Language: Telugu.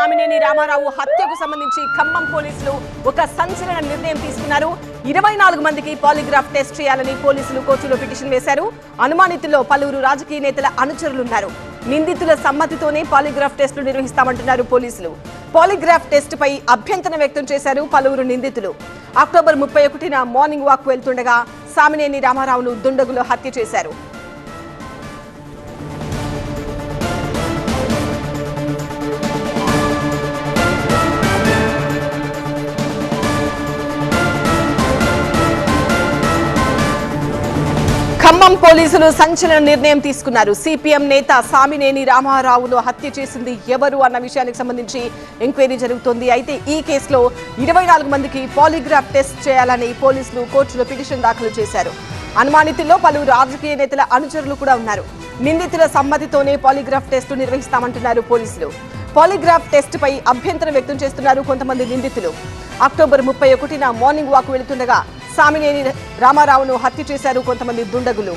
కామినేని రామారావు హత్యకు సంబంధించి ఖమ్మం పోలీసులు ఒక సంచలన నిర్ణయం తీసుకున్నారు. ఇరవై నాలుగు మందికి పాలిగ్రాఫ్ టెస్ట్ చేయాలని పోలీసులు కోర్టులో పిటిషన్ వేశారు. అనుమానితుల్లో పలువురు రాజకీయ నేతల అనుచరులున్నారు. నిందితుల సమ్మతితోనే పాలిగ్రాఫ్ టెస్టులు నిర్వహిస్తామంటున్నారు పోలీసులు. పాలిగ్రాఫ్ టెస్ట్ పై అభ్యంతరం వ్యక్తం చేశారు పలువురు నిందితులు. అక్టోబర్ ముప్పై ఒకటిన మార్నింగ్ వాక్ వెళ్తుండగా సామినేని రామారావును దుండగులు హత్య చేశారు. ఖమ్మం పోలీసులు సంచలన నిర్ణయం తీసుకున్నారు. సిపిఎం నేత సామినేని రామారావును హత్య చేసింది ఎవరు అన్న విషయానికి సంబంధించి ఎంక్వైరీ జరుగుతోంది. అయితే ఈ కేసులో ఇరవై నాలుగు మందికి పాలిగ్రాఫ్ టెస్ట్ చేయాలని పోలీసులు కోర్టులో పిటిషన్ దాఖలు చేశారు. అనుమానితుల్లో పలువురు రాజకీయ నేతల అనుచరులు కూడా ఉన్నారు. నిందితుల సమ్మతితోనే పాలిగ్రాఫ్ టెస్టు నిర్వహిస్తామంటున్నారు పోలీసులు. పాలిగ్రాఫ్ టెస్ట్ పై అభ్యంతరం వ్యక్తం చేస్తున్నారు కొంతమంది నిందితులు. అక్టోబర్ ముప్పై ఒకటిన మార్నింగ్ వాక్ వెళుతుండగా సామినేని రామారావును హత్య చేశారు కొంతమంది దుండగులు.